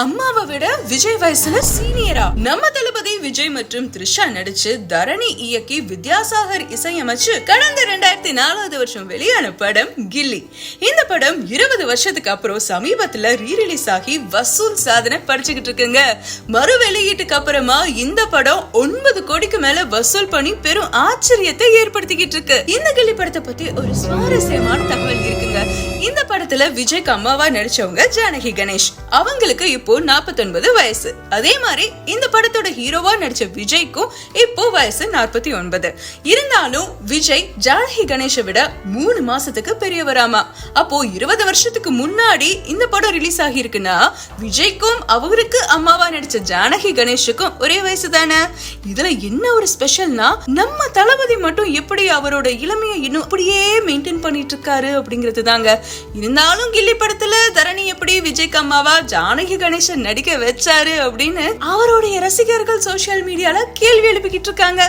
அம்மாவை விட விஜய் வயசுல சீனியரா நம்ம தளபதி விஜய் மற்றும் த்ரிஷா நடிச்சு தரணி இயக்கி வித்யாசாகர் இசையமைச்சு கடந்த ரெண்டாயிரத்தி நாலாவது வருஷம் வெளியான படம் கில்லி. இந்த படம் இருபது வருஷத்துக்கு அப்புறம் சமீபத்துல ரீரிலீஸ் ஆகி வசூல் சாதனை படிச்சுக்கிட்டு இருக்குங்க. மறு வெளியீட்டுக்கு அப்புறமா இந்த படம் ஒன்பது கோடிக்கு மேல வசூல் பண்ணி பெரும் ஆச்சரியத்தை ஏற்படுத்திக்கிட்டு இருக்கு. இந்த கில்லி படத்தை பத்தி ஒரு சுவாரஸ்யமான தகவல் இருக்குங்க. இந்த படத்துல விஜய்க்கு அம்மாவா நடிச்சவங்க ஜானகி கணேஷ். அவங்களுக்கு இப்போ 49 வயசு. அதே மாதிரி இந்த படத்தோட ஹீரோவா நடிச்ச விஜய்க்கும் இப்போ வயசு 49 இருந்தாலும் விஜய் ஜானகி கணேஷை விட மூணு மாசத்துக்கு பெரியவராமா. அப்போ இருபது வருஷத்துக்கு முன்னாடி இந்த படம் ரிலீஸ் ஆகியிருக்குன்னா விஜய்க்கும் அவருக்கு அம்மாவா நடிச்ச ஜானகி கணேஷுக்கும் ஒரே வயசு தானே? இதுல என்ன ஒரு ஸ்பெஷல்னா நம்ம தளபதி மட்டும் எப்படி அவரோட இளமையை இன்னும் அப்படியே மெயின்டைன் பண்ணிட்டு இருக்காரு அப்படிங்கிறது தாங்க இருந்தாலும் கில்லி படத்துல தரணி எப்படி விஜய்க்கு அம்மாவா ஜானகி கணேஷ் கணேசன் நடிக்க வச்சாரு அப்படின்னு அவருடைய ரசிகர்கள் சோசியல் மீடியால கேள்வி எழுப்பிக்கிட்டு இருக்காங்க.